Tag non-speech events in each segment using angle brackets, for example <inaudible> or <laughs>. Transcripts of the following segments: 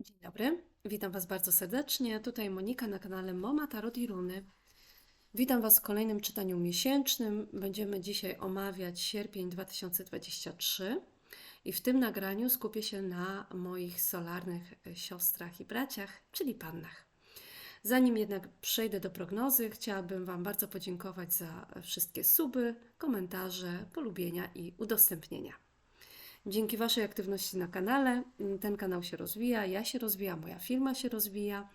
Dzień dobry, witam Was bardzo serdecznie. Tutaj Monika na kanale Moma Tarot i Runy. Witam Was w kolejnym czytaniu miesięcznym. Będziemy dzisiaj omawiać sierpień 2023 i w tym nagraniu skupię się na moich solarnych siostrach i braciach, czyli pannach. Zanim jednak przejdę do prognozy, chciałabym Wam bardzo podziękować za wszystkie suby, komentarze, polubienia i udostępnienia. Dzięki Waszej aktywności na kanale mm, ten kanał się rozwija, ja się rozwijam, moja firma się rozwija.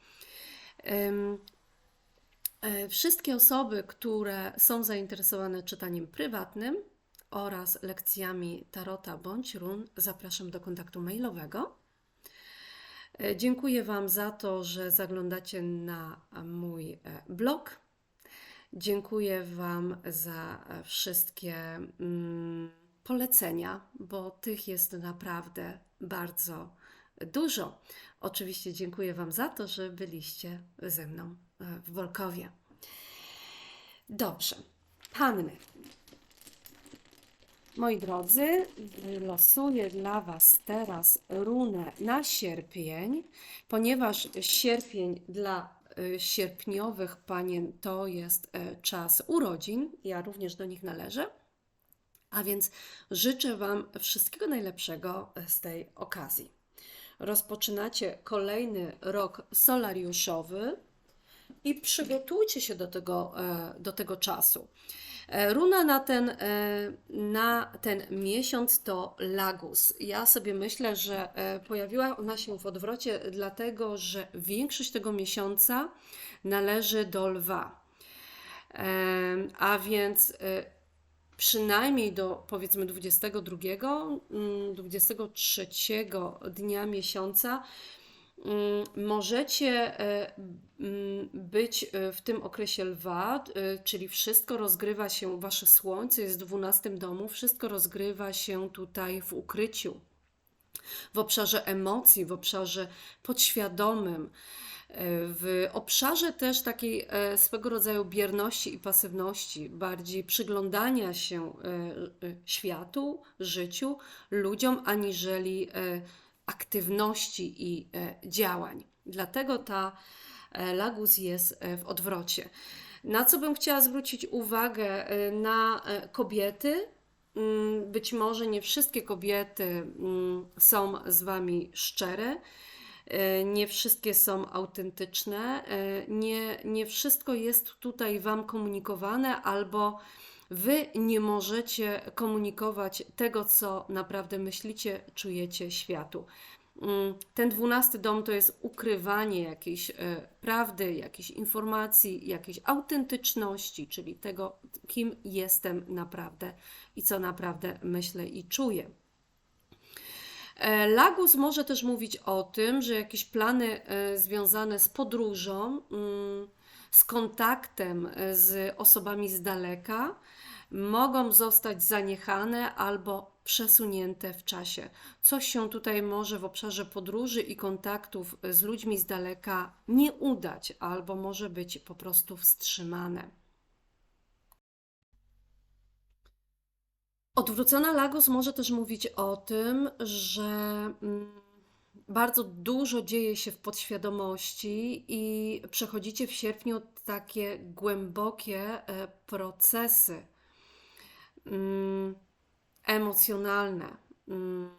E, Wszystkie osoby, które są zainteresowane czytaniem prywatnym oraz lekcjami tarota bądź run, zapraszam do kontaktu mailowego. E, Dziękuję Wam za to, że zaglądacie na mój e, blog. Dziękuję Wam za wszystkie mm, polecenia, bo tych jest naprawdę bardzo dużo. Oczywiście dziękuję Wam za to, że byliście ze mną e, w Wolkowie. Dobrze, panny. Moi drodzy, losuję dla Was teraz runę na sierpień, ponieważ sierpień dla y, sierpniowych panien to jest e, czas urodzin, ja również do nich należę. A więc życzę Wam wszystkiego najlepszego z tej okazji. Rozpoczynacie kolejny rok solariuszowy i przygotujcie się do tego, e, do tego czasu. E, Runa na ten, e, na ten miesiąc to Lagus. Ja sobie myślę, że pojawiła ona się w odwrocie, dlatego że większość tego miesiąca należy do lwa. A więc przynajmniej do powiedzmy 22, mm, 23 dnia miesiąca mm, możecie e, mm, być e, w tym okresie lwa, e, czyli wszystko rozgrywa się, wasze słońce jest w 12 domu, wszystko rozgrywa się tutaj w ukryciu, w obszarze emocji, w obszarze podświadomym, w obszarze też takiej e, swego rodzaju bierności i pasywności, bardziej przyglądania się e, e, światu, życiu, ludziom, aniżeli aktywności i działań. Dlatego ta Lagus jest w odwrocie. Na co bym chciała zwrócić uwagę? Na kobiety. Mm, Być może nie wszystkie kobiety mm, są z Wami szczere, nie wszystkie są autentyczne, e, nie, nie wszystko jest tutaj Wam komunikowane, albo Wy nie możecie komunikować tego, co naprawdę myślicie, czujecie światu. Mm, Ten dwunasty dom to jest ukrywanie jakiejś e, prawdy, jakiejś informacji, jakiejś autentyczności, czyli tego, kim jestem naprawdę i co naprawdę myślę i czuję. E, Lagus może też mówić o tym, że jakieś plany e, związane z podróżą, mm, z kontaktem e, z osobami z daleka mogą zostać zaniechane albo przesunięte w czasie. Coś się tutaj może w obszarze podróży i kontaktów z ludźmi z daleka nie udać, albo może być po prostu wstrzymane. Odwrócona Lagos może też mówić o tym, że mm, bardzo dużo dzieje się w podświadomości i przechodzicie w sierpniu takie głębokie e, procesy mm, emocjonalne. Mm,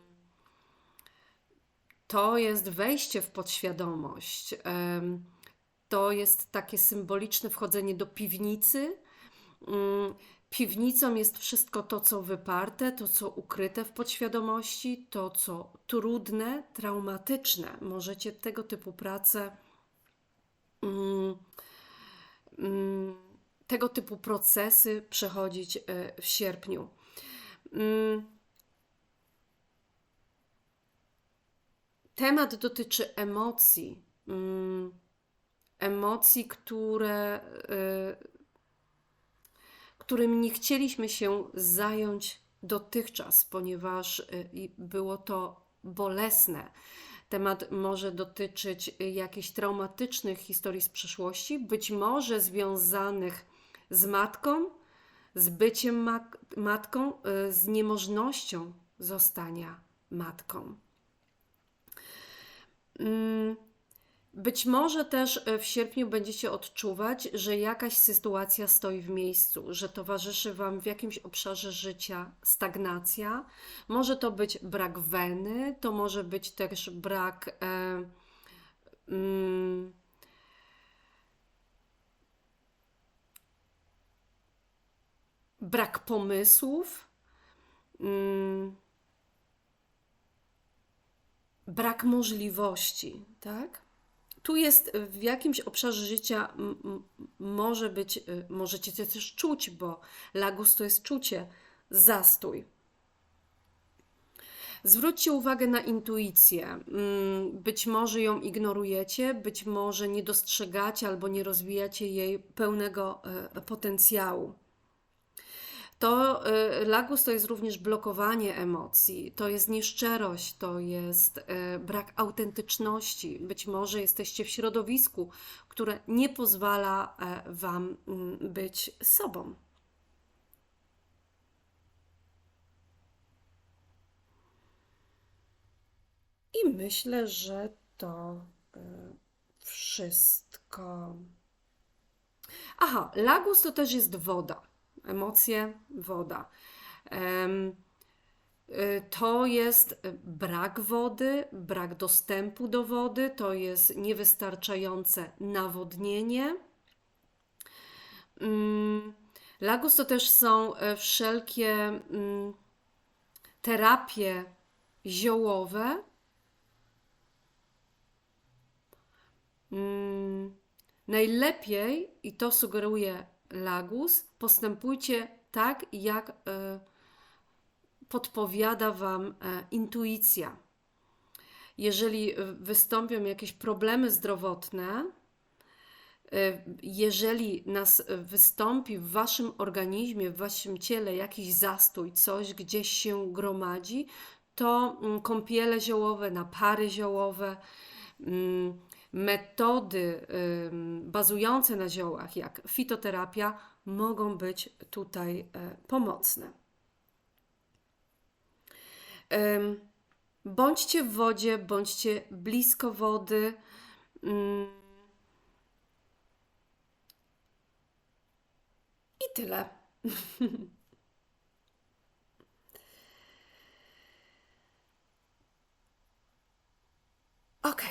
To jest wejście w podświadomość. To jest takie symboliczne wchodzenie do piwnicy. Piwnicą jest wszystko to, co wyparte, to, co ukryte w podświadomości, to, co trudne, traumatyczne. Możecie tego typu pracę, mm, mm, tego typu procesy przechodzić e, w sierpniu. Mm, Temat dotyczy emocji. Emocji, które, y, którym nie chcieliśmy się zająć dotychczas, ponieważ y, było to bolesne. Temat może dotyczyć jakichś traumatycznych historii z przeszłości, być może związanych z matką, z byciem mak- matką, y, z niemożnością zostania matką. Być może też e, w sierpniu będziecie odczuwać, że jakaś sytuacja stoi w miejscu, że towarzyszy Wam w jakimś obszarze życia stagnacja. Może to być brak weny, to może być też brak. E, mm, brak pomysłów, mm, brak możliwości, tak? Tu jest y, w jakimś obszarze życia może być, y, możecie to też czuć, bo lagos to jest czucie, zastój. Zwróćcie uwagę na intuicję. Mm, Być może ją ignorujecie, być może nie dostrzegacie albo nie rozwijacie jej pełnego e, potencjału. To y, lagus to jest również blokowanie emocji, to jest nieszczerość, to jest y, brak autentyczności. Być może jesteście w środowisku, które nie pozwala e, Wam mm, być sobą. I myślę, że to y, wszystko. Aha, lagus to też jest woda. Emocje, woda. Y, To jest brak wody, brak dostępu do wody, to jest niewystarczające nawodnienie. Mm, Lagos to też są e, wszelkie mm, terapie ziołowe. Mm, Najlepiej, i to sugeruje Lagus, postępujcie tak, jak e, podpowiada Wam e, intuicja. Jeżeli e, wystąpią jakieś problemy zdrowotne, jeżeli nas wystąpi w Waszym organizmie, w Waszym ciele jakiś zastój, coś gdzieś się gromadzi, to mm, kąpiele ziołowe, napary ziołowe, mm, metody bazujące na ziołach, jak fitoterapia, mogą być tutaj e, pomocne. Bądźcie w wodzie, bądźcie blisko wody. I tyle. <laughs> Ok,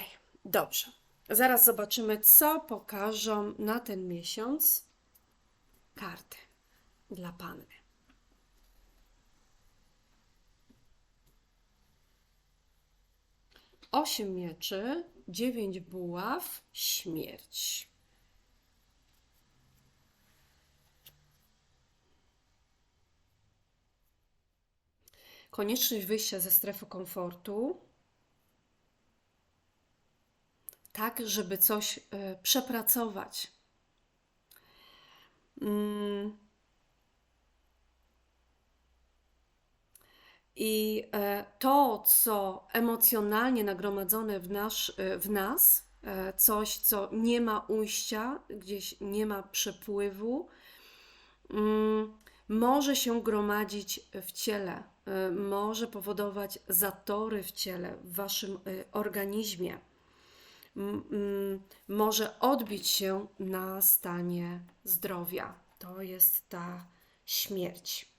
dobrze. Zaraz zobaczymy, co pokażą na ten miesiąc karty dla Panny. Osiem mieczy, dziewięć buław, śmierć. Konieczność wyjścia ze strefy komfortu, tak, żeby coś y, przepracować. Mm. I e, to, co emocjonalnie nagromadzone w, nasz, e, w nas, e, coś, co nie ma ujścia, gdzieś nie ma przepływu, mm, może się gromadzić w ciele, e, może powodować zatory w ciele, w waszym e, organizmie. Może odbić się na stanie zdrowia. To jest ta śmierć.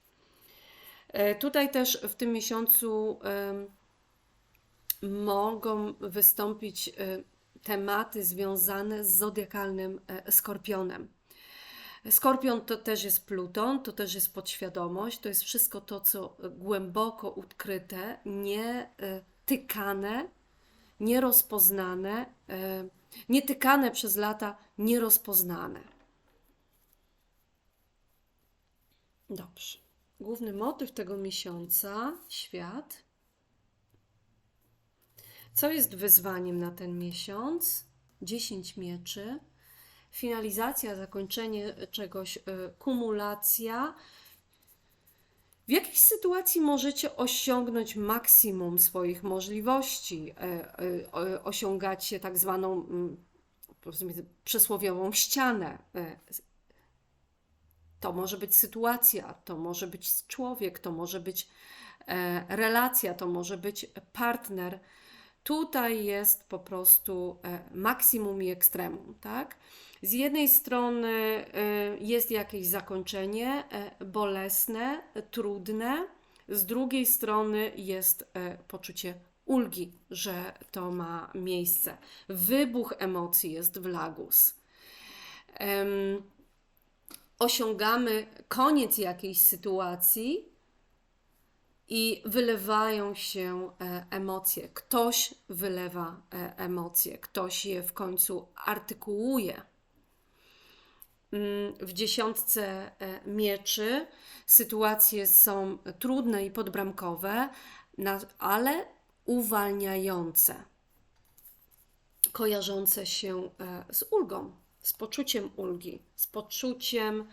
E, Tutaj też w tym miesiącu mogą wystąpić e, tematy związane z zodiakalnym e, skorpionem. Skorpion to też jest Pluton, to też jest podświadomość, to jest wszystko to, co głęboko ukryte, nietykane, nierozpoznane, e, nietykane przez lata, nierozpoznane. Dobrze. Główny motyw tego miesiąca świat. Co jest wyzwaniem na ten miesiąc? 10 mieczy. Finalizacja, zakończenie czegoś, y, kumulacja. W jakiej sytuacji możecie osiągnąć maksimum swoich możliwości? E, e, Osiągacie tak zwaną mm, przysłowiową ścianę. E, To może być sytuacja, to może być człowiek, to może być relacja, to może być partner. Tutaj jest po prostu e, maksimum i ekstremum, tak? Z jednej strony e, jest jakieś zakończenie e, bolesne, trudne, z drugiej strony jest poczucie ulgi, że to ma miejsce. Wybuch emocji jest w lagus. Osiągamy koniec jakiejś sytuacji i wylewają się e, emocje. Ktoś wylewa e, emocje, ktoś je w końcu artykułuje. Mm, W dziesiątce e, mieczy sytuacje są trudne i podbramkowe, ale uwalniające, kojarzące się z ulgą, z poczuciem ulgi, z poczuciem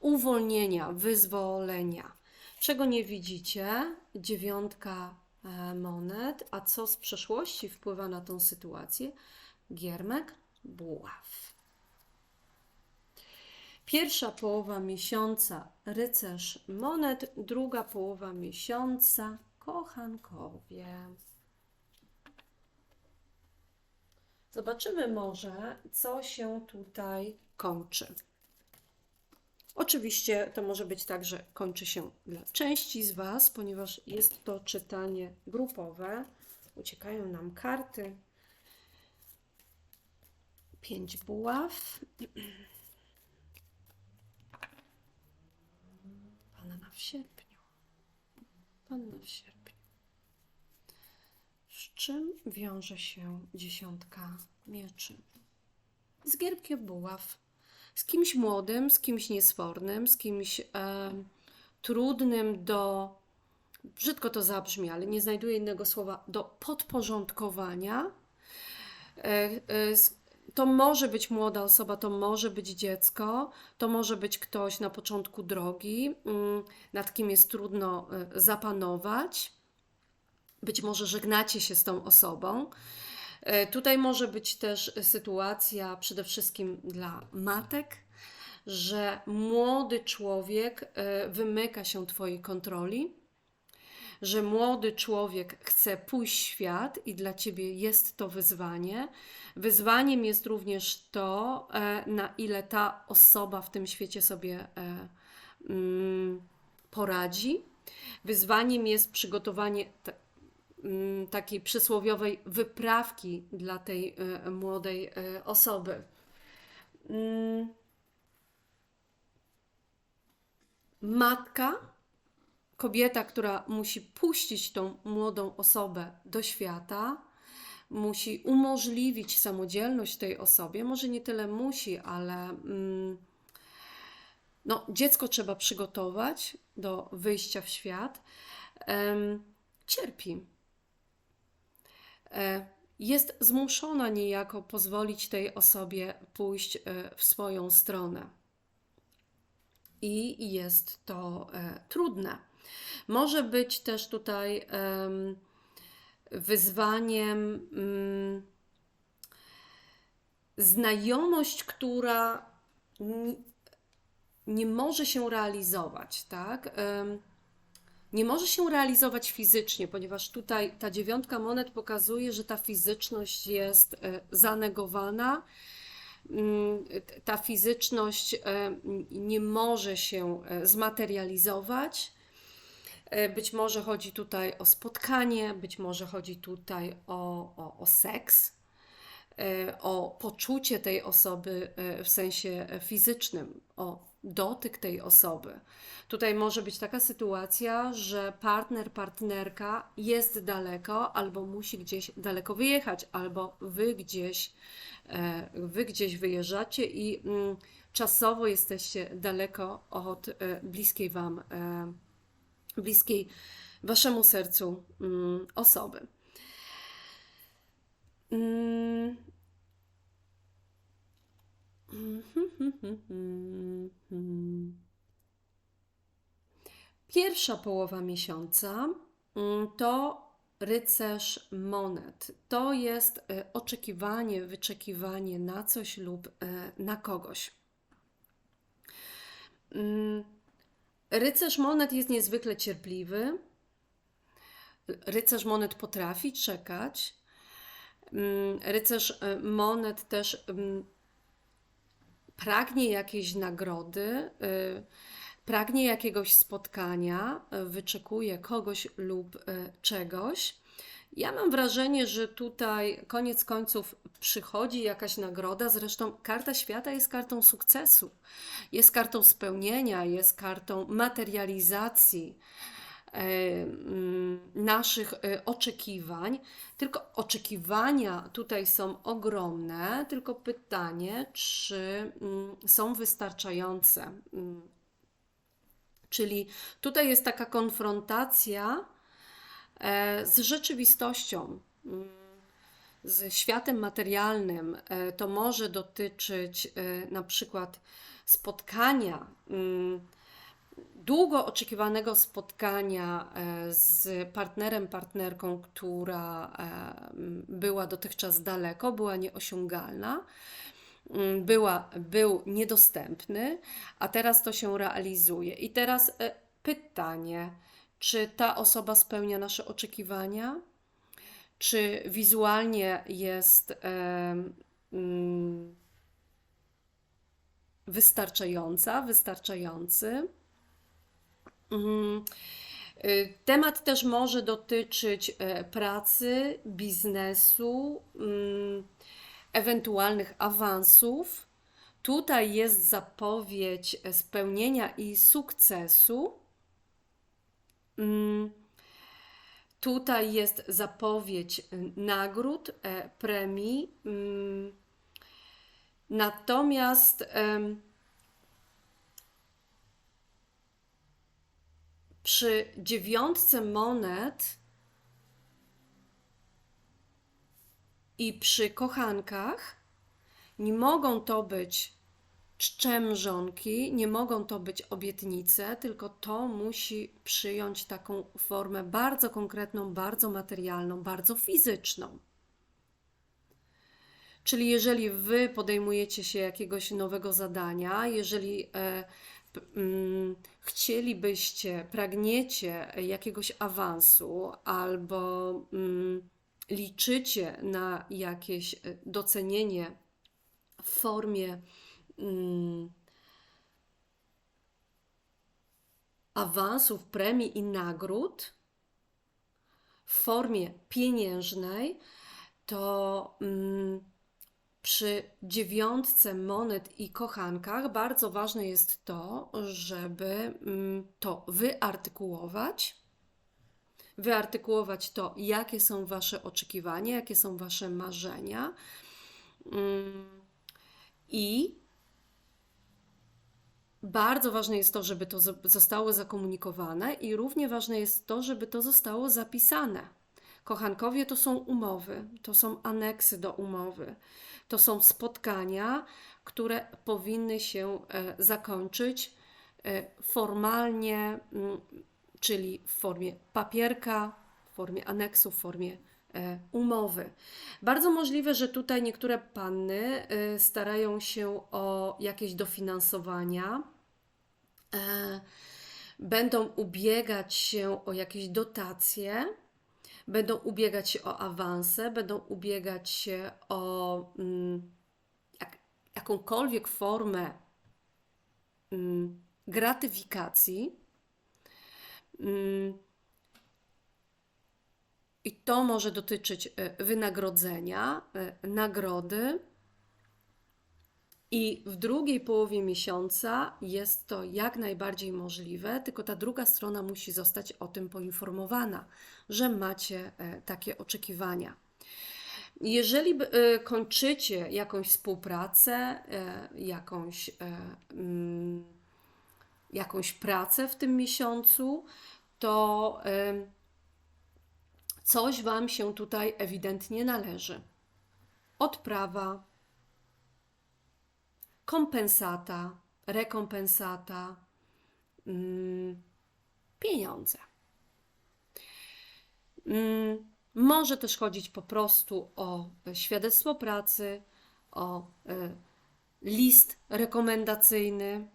uwolnienia, wyzwolenia. Czego nie widzicie? Dziewiątka e, monet. A co z przeszłości wpływa na tą sytuację? Giermek, buław. Pierwsza połowa miesiąca rycerz monet, druga połowa miesiąca kochankowie. Zobaczymy może, co się tutaj kończy. Oczywiście to może być tak, że kończy się dla części z Was, ponieważ jest to czytanie grupowe. Uciekają nam karty. Pięć buław. Panna w sierpniu. Panna w sierpniu. Z czym wiąże się dziesiątka mieczy? Z gierbkiem buław. Z kimś młodym, z kimś niesfornym, z kimś em, trudnym do, brzydko to zabrzmi, ale nie znajduję innego słowa, do podporządkowania. E, e, To może być młoda osoba, to może być dziecko, to może być ktoś na początku drogi, mm, nad kim jest trudno e, zapanować. Być może żegnacie się z tą osobą. E, Tutaj może być też sytuacja przede wszystkim dla matek, że młody człowiek e, wymyka się Twojej kontroli, że młody człowiek chce pójść w świat i dla Ciebie jest to wyzwanie. Wyzwaniem jest również to, e, na ile ta osoba w tym świecie sobie mm, poradzi. Wyzwaniem jest przygotowanie ta- mm, takiej przysłowiowej wyprawki dla tej e, młodej e, osoby. Mm. Matka, kobieta, która musi puścić tą młodą osobę do świata, musi umożliwić samodzielność tej osobie. Może nie tyle musi, ale mm, no, dziecko trzeba przygotować do wyjścia w świat. Cierpi. E, jest zmuszona niejako pozwolić tej osobie pójść e, w swoją stronę. I jest to e, trudne. Może być też tutaj em, wyzwaniem mm, znajomość, która ni- nie może się realizować, tak? Nie może się realizować fizycznie, ponieważ tutaj ta dziewiątka monet pokazuje, że ta fizyczność jest e, zanegowana. Mm, Ta fizyczność e, nie może się e, zmaterializować. Być może chodzi tutaj o spotkanie, być może chodzi tutaj o, o, o seks, o poczucie tej osoby w sensie fizycznym, o dotyk tej osoby. Tutaj może być taka sytuacja, że partner, partnerka jest daleko, albo musi gdzieś daleko wyjechać, albo wy gdzieś, e, wy gdzieś wyjeżdżacie i mm, czasowo jesteście daleko od e, bliskiej wam, e, bliskiej waszemu sercu mm, osoby. <laughs> Pierwsza połowa miesiąca mm, to rycerz monet. To jest e, oczekiwanie, wyczekiwanie na coś lub e, na kogoś. Mm, Rycerz monet jest niezwykle cierpliwy. Rycerz monet potrafi czekać. Mm, Rycerz e, monet też pragnie jakiejś nagrody, y, pragnie jakiegoś spotkania, y, wyczekuje kogoś lub y, czegoś. Ja mam wrażenie, że tutaj koniec końców przychodzi jakaś nagroda. Zresztą karta świata jest kartą sukcesu, jest kartą spełnienia, jest kartą materializacji naszych e, oczekiwań. Tylko oczekiwania tutaj są ogromne, tylko pytanie, czy mm, są wystarczające. Mm. Czyli tutaj jest taka konfrontacja e, z rzeczywistością, mm, z światem materialnym. E, To może dotyczyć e, na przykład spotkania, mm, długo oczekiwanego spotkania e, z partnerem, partnerką, która e, była dotychczas daleko, była nieosiągalna mm, była, był niedostępny, a teraz to się realizuje. I teraz e, pytanie, czy ta osoba spełnia nasze oczekiwania? Czy wizualnie jest mm, wystarczająca, wystarczający? Mm, y, Temat też może dotyczyć e, pracy, biznesu, mm, ewentualnych awansów. Tutaj jest zapowiedź e, spełnienia i sukcesu. Mm, Tutaj jest zapowiedź y, nagród, e, premii. mm, Natomiast przy dziewiątce monet i przy kochankach nie mogą to być czczemżonki, nie mogą to być obietnice, tylko to musi przyjąć taką formę bardzo konkretną, bardzo materialną, bardzo fizyczną. Czyli jeżeli wy podejmujecie się jakiegoś nowego zadania, jeżeli e, chcielibyście, pragniecie jakiegoś awansu albo mm, liczycie na jakieś e, docenienie w formie mm, awansów, premii i nagród w formie pieniężnej, to mm, przy dziewiątce monet i kochankach bardzo ważne jest to, żeby mm, to wyartykułować. Wyartykułować to, jakie są Wasze oczekiwania, jakie są Wasze marzenia. Mm, I bardzo ważne jest to, żeby to zo- zostało zakomunikowane, i równie ważne jest to, żeby to zostało zapisane. Kochankowie to są umowy, to są aneksy do umowy, to są spotkania, które powinny się e, zakończyć e, formalnie, mm, czyli w formie papierka, w formie aneksu, w formie e, umowy. Bardzo możliwe, że tutaj niektóre panny starają się o jakieś dofinansowania, będą ubiegać się o jakieś dotacje, będą ubiegać się o awanse, będą ubiegać się o mm, jak, jakąkolwiek formę mm, gratyfikacji. Mm, I to może dotyczyć e, wynagrodzenia, e, nagrody. I w drugiej połowie miesiąca jest to jak najbardziej możliwe, tylko ta druga strona musi zostać o tym poinformowana, że macie e, takie oczekiwania. Jeżeli e, kończycie jakąś współpracę, e, jakąś, mm, jakąś pracę w tym miesiącu, to coś Wam się tutaj ewidentnie należy. Odprawa, kompensata, rekompensata, mm, pieniądze. Mm, Może też chodzić po prostu o świadectwo pracy, o e, list rekomendacyjny,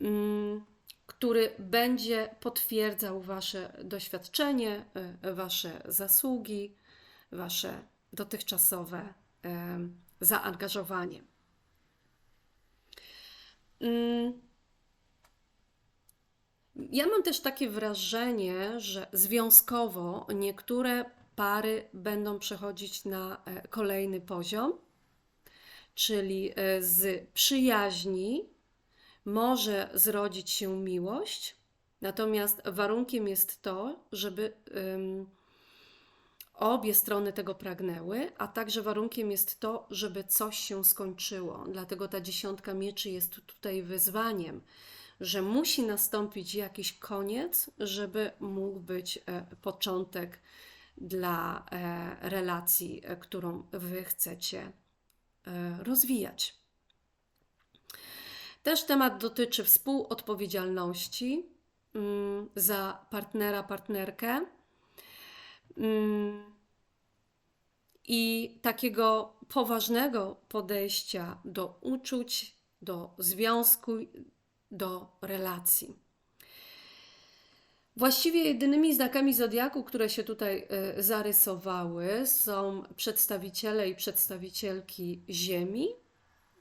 mm, który będzie potwierdzał Wasze doświadczenie, e, Wasze zasługi, Wasze dotychczasowe zaangażowanie. Mm. Ja mam też takie wrażenie, że związkowo niektóre pary będą przechodzić na e, kolejny poziom, czyli e, z przyjaźni może zrodzić się miłość, natomiast warunkiem jest to, żeby obie strony tego pragnęły, a także warunkiem jest to, żeby coś się skończyło. Dlatego ta dziesiątka mieczy jest tutaj wyzwaniem, że musi nastąpić jakiś koniec, żeby mógł być e, początek dla e, relacji, e, którą wy chcecie rozwijać. Też temat dotyczy współodpowiedzialności mm, za partnera, partnerkę i takiego poważnego podejścia do uczuć, do związku, do relacji. Właściwie jedynymi znakami zodiaku, które się tutaj y, zarysowały, są przedstawiciele i przedstawicielki Ziemi,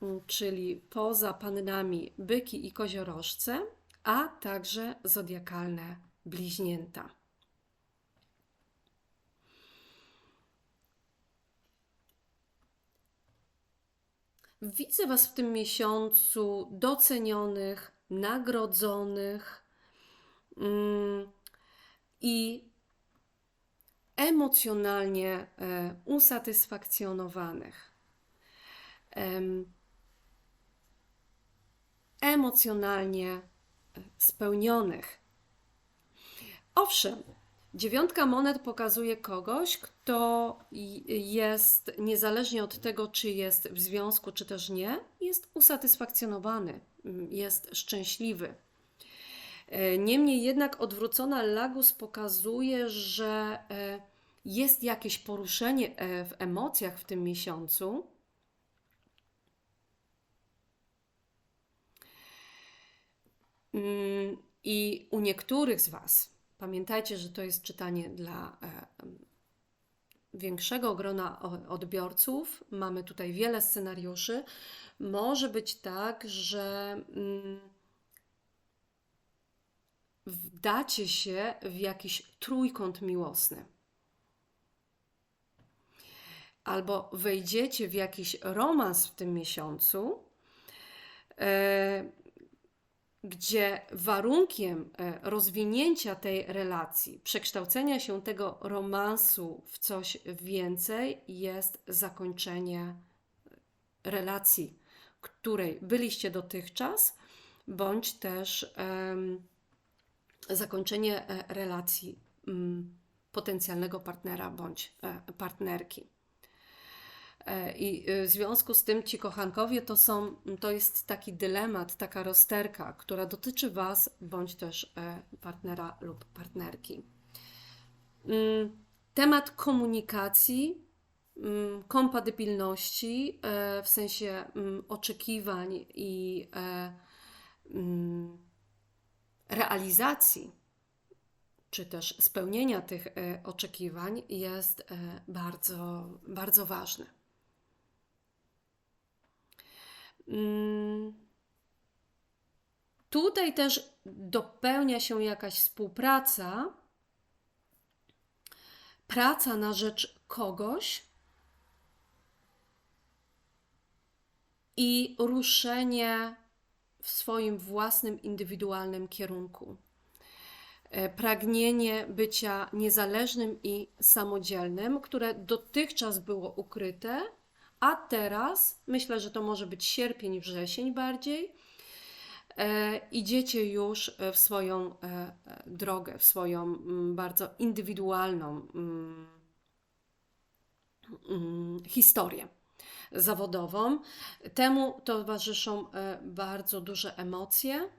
mm, czyli poza pannami byki i koziorożce, a także zodiakalne bliźnięta. Widzę Was w tym miesiącu docenionych, nagrodzonych mm, i emocjonalnie e, usatysfakcjonowanych. Em, emocjonalnie e, spełnionych. Owszem, dziewiątka monet pokazuje kogoś, kto jest, niezależnie od tego, czy jest w związku, czy też nie, jest usatysfakcjonowany, mm, jest szczęśliwy. E, Niemniej jednak odwrócona Lagus pokazuje, że e, jest jakieś poruszenie e, w emocjach w tym miesiącu. Mm, I u niektórych z Was, pamiętajcie, że to jest czytanie dla e, większego grona odbiorców, mamy tutaj wiele scenariuszy. Może być tak, że mm, wdacie się w jakiś trójkąt miłosny. Albo wejdziecie w jakiś romans w tym miesiącu, e, gdzie warunkiem e, rozwinięcia tej relacji, przekształcenia się tego romansu w coś więcej jest zakończenie relacji, której byliście dotychczas, bądź też em, zakończenie e, relacji mm, potencjalnego partnera bądź e, partnerki. E, I y, w związku z tym ci kochankowie to są, to jest taki dylemat, taka rozterka, która dotyczy Was bądź też e, partnera lub partnerki. Mm, Temat komunikacji, mm, kompatybilności e, w sensie mm, oczekiwań i realizacji, czy też spełnienia tych oczekiwań jest bardzo, bardzo ważny. Mm, Tutaj też dopełnia się jakaś współpraca, praca na rzecz kogoś i ruszenie w swoim własnym, indywidualnym kierunku. E, Pragnienie bycia niezależnym i samodzielnym, które dotychczas było ukryte, a teraz myślę, że to może być sierpień, wrzesień bardziej. E, idziecie już e, w swoją e, e, drogę, w swoją mm, bardzo indywidualną mm, mm, historię zawodową. Temu towarzyszą e, bardzo duże emocje.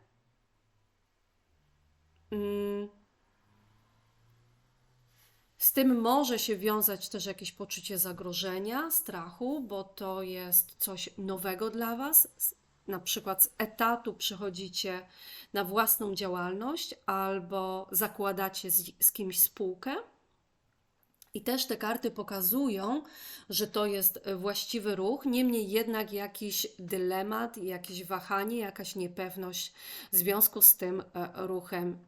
Z tym może się wiązać też jakieś poczucie zagrożenia, strachu, bo to jest coś nowego dla Was. Na przykład z etatu przychodzicie na własną działalność albo zakładacie z, z kimś spółkę I też te karty pokazują, że to jest e, właściwy ruch, niemniej jednak jakiś dylemat, jakieś wahanie, jakaś niepewność w związku z tym e, ruchem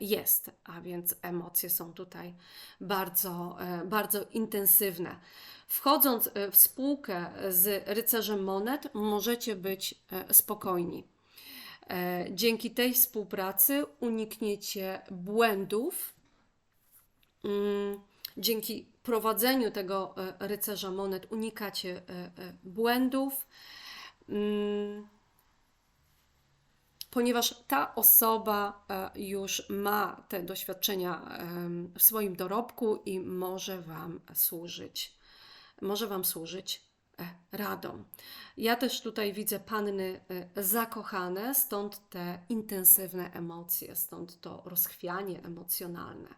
jest, a więc emocje są tutaj bardzo, e, bardzo intensywne. Wchodząc e, w spółkę z rycerzem monet, możecie być e, spokojni. E, Dzięki tej współpracy unikniecie błędów. Mm, Dzięki prowadzeniu tego e, rycerza monet unikacie e, e, błędów, mm, ponieważ ta osoba e, już ma te doświadczenia w swoim dorobku i może Wam służyć. Może Wam służyć e, radą. Ja też tutaj widzę panny e, zakochane, stąd te intensywne emocje, stąd to rozchwianie emocjonalne.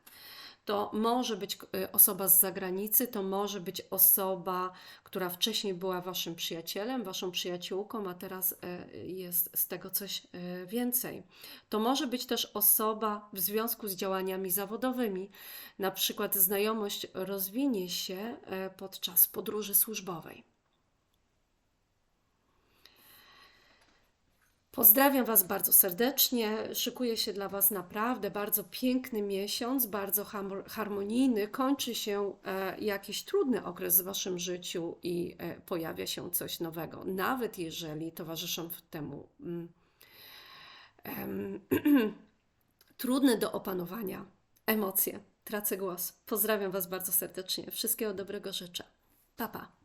To może być e, osoba z zagranicy, to może być osoba, która wcześniej była waszym przyjacielem, waszą przyjaciółką, a teraz e, jest z tego coś e, więcej. To może być też osoba w związku z działaniami zawodowymi, na przykład znajomość rozwinie się podczas podróży służbowej. Pozdrawiam Was bardzo serdecznie. Szykuje się dla Was naprawdę bardzo piękny miesiąc, bardzo harmonijny. Kończy się e, jakiś trudny okres w Waszym życiu i e, pojawia się coś nowego, nawet jeżeli towarzyszą temu em, <clears throat> trudne do opanowania emocje. Tracę głos. Pozdrawiam Was bardzo serdecznie. Wszystkiego dobrego życzę. Pa, pa.